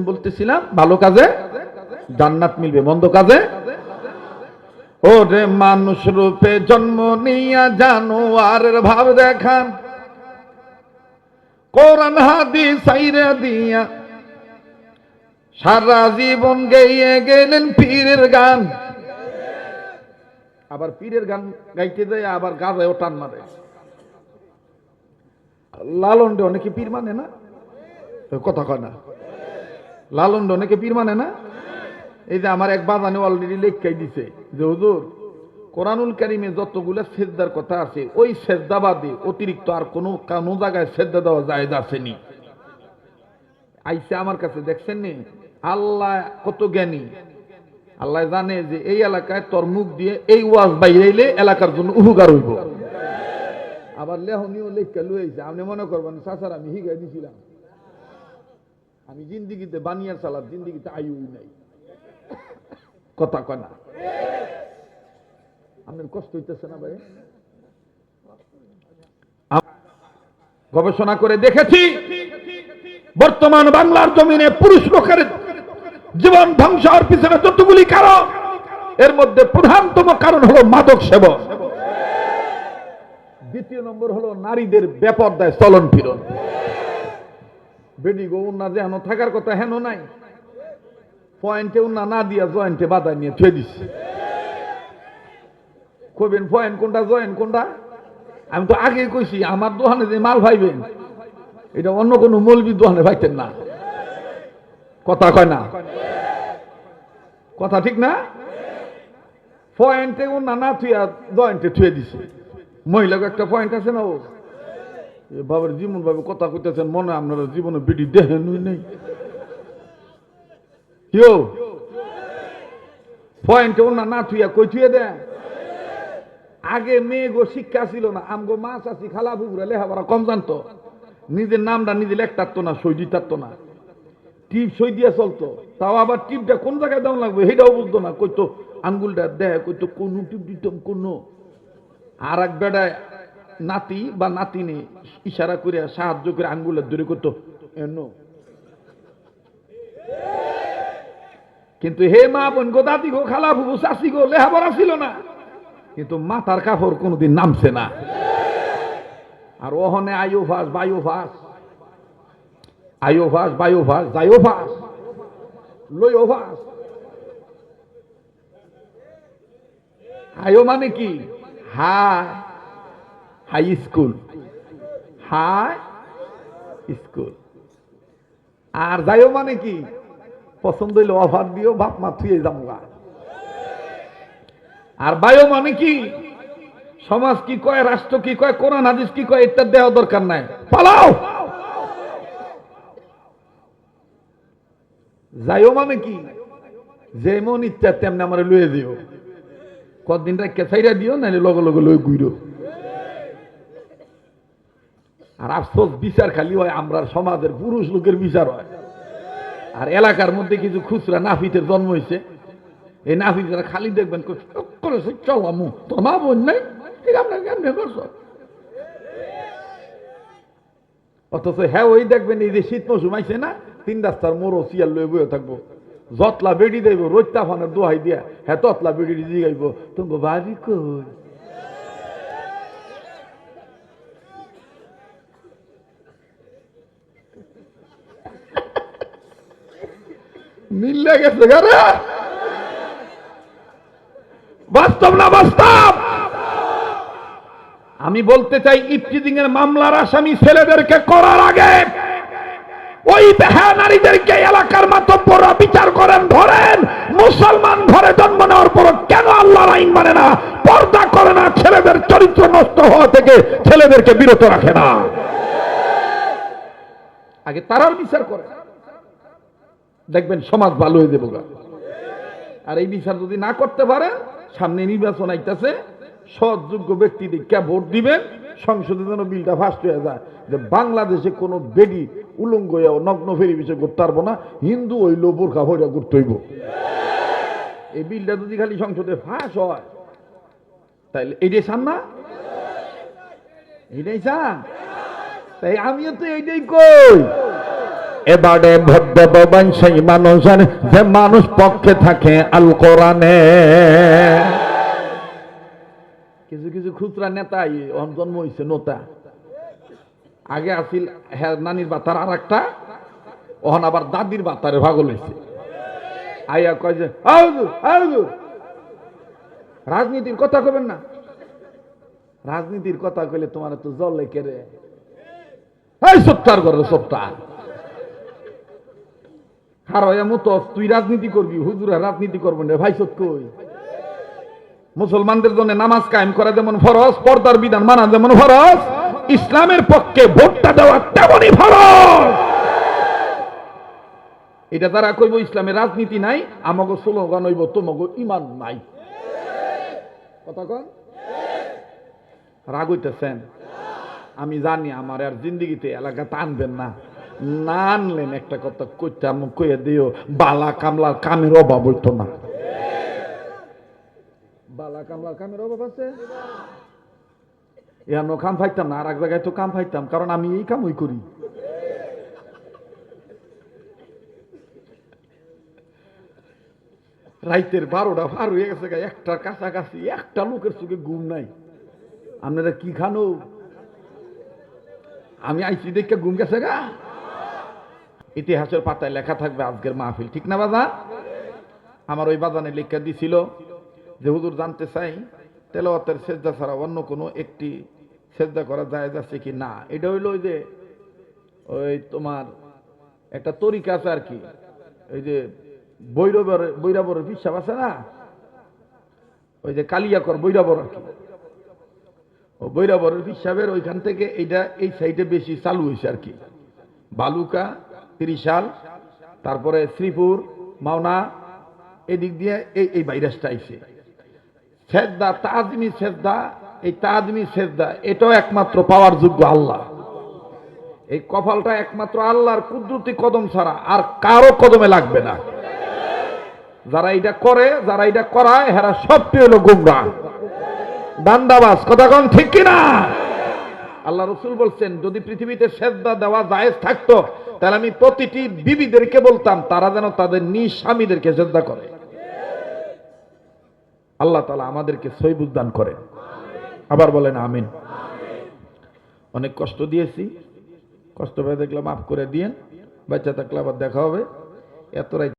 বলতেছিলাম, ভালো কাজে জান্নাত মিলবে, মন্দ কাজে। ওরে মানুষ রূপে জন্ম নিয়া জানোয়ারের ভাব দেখান। কোরআন হাদি সাইরা দিয়া সারা জীবন গেয়ে গেলেন পীরের গান। আবার পীরের গান গাইতে যায়, আবার গাজায়ও টান মারে। লালন্ডে অনেকে পীর মানে না? কথা কয় না। লালন্ড অনেকে পীর মানে না? এই যে আমার এক বাজানে অলরেডি লেখাই দিছে যে, হুজুর, কোরআনুল কারিমে যতগুলো সেজদার কথা আছে, ওই সেজদা বাদে অতিরিক্ত আর কোনো কোনো জায়গায় সেজদা দেওয়া যায় আসেনি। আইসে আমার কাছে, দেখছেন নি? আল্লাহ কত জ্ঞানী। আল্লাহ জানে যে এই এলাকায় তোর মুখ দিয়ে এই ওয়াজ বাইরে এলাকার জন্য উপকার হইব। আবার লেহনিও লেখা লুয়েছে আপনি মনে করবেন, চাচার আমি হিগাই দিছিলাম। আমি জিন্দিগিতে বানিয়ার সালাদ জিন্দিগিতে আয়ুই নাই। কথা কয় না। আপনার কষ্ট হইতেছে না ভাই? গবেষণা করে দেখেছি, বর্তমান বাংলার জমিনে পুরুষ লোকের জীবন ধ্বংস হওয়ার পিছনে যতগুলি কারণ, এর মধ্যে প্রধানতম কারণ হলো মাদক সেবন। দ্বিতীয় নম্বর হলো নারীদের ব্যাপার দেয় চলন ফিরন। বেডি গো, উন্না যেন থাকার কথা হেন নাই। পয়েন্টে উন্না না দিয়া জয়েন্টে বাধা নিয়ে থুয়ে দিছে। কবেন পয়েন্ট কোনটা, জয়েন্ট কোনটা? আমি তো আগেই কইছি, আমার দোকানে যে মাল ভাইবেন এটা অন্য কোনো মৌলবি দোকানে ভাইতেন না। কথা কয় না? কথা ঠিক না? পয়েন্টে উন্না না থুয়া জয়েন্টে থুয়ে দিছে। মহিলাকে একটা পয়েন্ট আছে না ও? বাবার জীবন ভাবে কথা কইতেছেন, মনে আপনারা জীবনে বিডি দেখেন নেই। কেউ পয়েন্টে ওনা না থুইয়া কই থুয়ে দে আগে মেয়ে গো শিক্ষা ছিল না আমগো খালা কম জানতো। নিজের নামটা নিজে লেখতারতো না, সই দিতারতো না। টিপ সই দিয়া চলতো। তাও আবার টিপটা কোন জায়গায় দাম লাগবে সেটাও বুঝতো না। কইতো, আঙ্গুলটা দেয় কইতো, কোন টিপ দিতাম কোন। আর এক বেড়ায় নাতি বা নাতিনি ইশারা করে, সাহায্য করে আঙ্গুলের দূরে করতো। কিন্তু হে মা বোন গো, দাদি গো, খালা ফুবু চাষি গো লেহাপড়া ছিল না। কিন্তু মাথার কাপড় কোনোদিন নামছে না। আর ওহনে আয়ো ফাস বায়ু ফাস আয়ো ফাস বায়ু ফাস যায়ো ফাস লইও ফাস আয়ো মানে কি? High high school high school আর যাইও মানে কি? পছন্দ হইলে অফার দিও, বাপ মা থুয়ে যামগা। আর বায়ো মানে কি? সমাজ কি কয়, রাষ্ট্র কি কয়, কোরআন, হাদিস কি কয় এটা দেওয়া দরকার নাই। পালাও! যাইও মানে কি? যেমন ইচ্ছা তেমনি আমার লয়ে দিও। কদিন রাখকে ছাইরা দিও নাহলে লগে লগে লই গুইরো আর আফসোস বিচার খালি হয় আমরা সমাজের পুরুষ লোকের বিচার হয়। আর এলাকার মধ্যে কিছু খুচরা নাফিতের জন্ম হয়েছে। এই নাফিতরা খালি দেখবেন করেছে চলামু তোর মা বোন নাই? ঠিক আপনার কেমনে করছ? অথচ হ্যাঁ ওই দেখবেন, এই যে শীত মৌসুম আইছে না, তিন রাস্তার মোড়ো সিয়ার লয়ে বয়ে থাকব। যতলা বেড়ি দেব রোজটা ফানের দোহাই দিয়া হ্যাঁ ততলা বেড়ি জিগাইব। তুমি বাড়ি কই? মিললে গেছে ঘরে বাস্তব না বাস্তব? আমি বলতে চাই ইফতিজিং এর মামলার আসামি ছেলেদেরকে করার আগে ওই বেহা নারীদেরকে এলাকার মাতব্বররা বিচার করেন, ধরেন মুসলমান ঘরে জন্ম নেওয়ার পর কেন আল্লাহর আইন মানে না? পর্দা করে না, ছেলেদের চরিত্র নষ্ট হওয়া থেকে ছেলেদেরকে বিরত রাখে না। আগে তারার বিচার করে। দেখবেন সমাজ ভালো হয়ে যাব। আর এই বিচার যদি না করতে পারেন সামনে নির্বাচন আইতাছে, সৎযোগ্য ব্যক্তিদেরকে ভোট দিবেন সংসদে যেন বিলটা ফাস্ট হয়ে যায়। যে বাংলাদেশে কোনো বেডি উলঙ্গ নগ্ন ফেরি বিষয় করতে পারব না, হিন্দু হইল বোরখা ভৈরা করতে হইব। এই বিলটা যদি খালি সংসদে ফাঁস হয়, তাইলে এইটাই চান না? এটাই চান? তাই আমিও তো এইটাই কই। এবারে ভদ্রবান সেই মানুষের যে মানুষ পক্ষে থাকে আল কোরআনে কিছু কিছু খুচরা অন জন্ম হয়েছে নোতা। আগে আসিল হ্যাঁ নানির বাতার আর একটা ওহন আবার দাদির বাতারে ভাগল হয়েছে আইয়া কয় যে "আউ হুজুর, রাজনীতির কথা কবেন না। রাজনীতির কথা কইলে তোমার তো জল লেকে রে এই সত্তার করে সত্তার খারো এমন তো তুই রাজনীতি করবি? হুজুরা রাজনীতি করবেন রে ভাই সত্য কই? মুসলমানদের জন্য নামাজ কায়েম করা যেমন ফরজ, পর্দার বিধান মানা যেমন ফরজ, ইসলামের পক্ষে ভোটটা দেওয়া তেমনই ফরজ। এটা তারা কইব ইসলামের রাজনীতি নাই আমাকে স্লোগান হইব তোমাকে ইমান নাই। কথা কন? রাগ হইতেছেন? আমি জানি আমার আর জিন্দিগিতে এলাকা টানবেন না। না আনলেন একটা কথা কইতাম কইয়া দিও বালা কামলার কামের অভাব হইতো না। বালা কামলার কামের অভাব আছে? এমন কাম পাইতাম না আর এক জায়গায় তো কাম পাইতাম কারণ আমি এই কামই করি। রাইতের বারোটা পার হয়ে গেছে গা, একটার কাছাকাছি একটা লোকের চোখে ঘুম নাই। আপনারা কি খানো? আমি আইসি দেখে ঘুম গেছে গা। ইতিহাসের পাতায় লেখা থাকবে আজকের মাহফিল, ঠিক না বাজা আমার ওই বাজানে লেখা দিছিল যে, হুজুর, জানতে চাই, তেলাওয়াতের সেজদা ছাড়া অন্য কোনো একটি সেজদা করা যায় যাচ্ছে কি না? এটা হইল ওই যে, ওই তোমার একটা তরিকা আছে আর কি, ওই যে বৈরবের, বৈরাবরের পিসাব আছে না? ওই যে কালিয়াকর বৈরাবর আর কি, ও বৈরাবরের পিসাবের ওইখান থেকে এইটা, এই সাইডে বেশি চালু হয়েছে আর কি। বালুকা ত্রিশাল তারপরে শ্রীপুর, মাওনা, এদিক দিয়ে এই এই ভাইরাসটা আইছে। সেজদা, তাজমি সেজদা, এই তাজমি সেজদা, এটাও একমাত্র পাওয়ার যোগ্য আল্লাহ। এই কপালটা একমাত্র আল্লাহর কুদরতি কদম ছাড়া আর কারও কদমে লাগবে না। যারা এটা করে, যারা এটা করায়, হেরা সবটি হলো গুমরা। দান্দাবাস কথা কোন ঠিক কিনা? আল্লাহ রসুল বলছেন, যদি পৃথিবীতে সেজদা দেওয়া জায়েজ থাকতো তাহলে আমি প্রতিটি বিবিদেরকে বলতাম, তারা যেন তাদের নিজ স্বামীদেরকে শ্রদ্ধা করে। আল্লাহ তালা আমাদেরকে সই বুঝদান করে আবার বলেন আমিন। অনেক কষ্ট দিয়েছি। কষ্ট পেয়ে দেখলাম, মাফ করে দিয়ে বাচ্চা থাকলে আবার দেখা হবে। এতটাই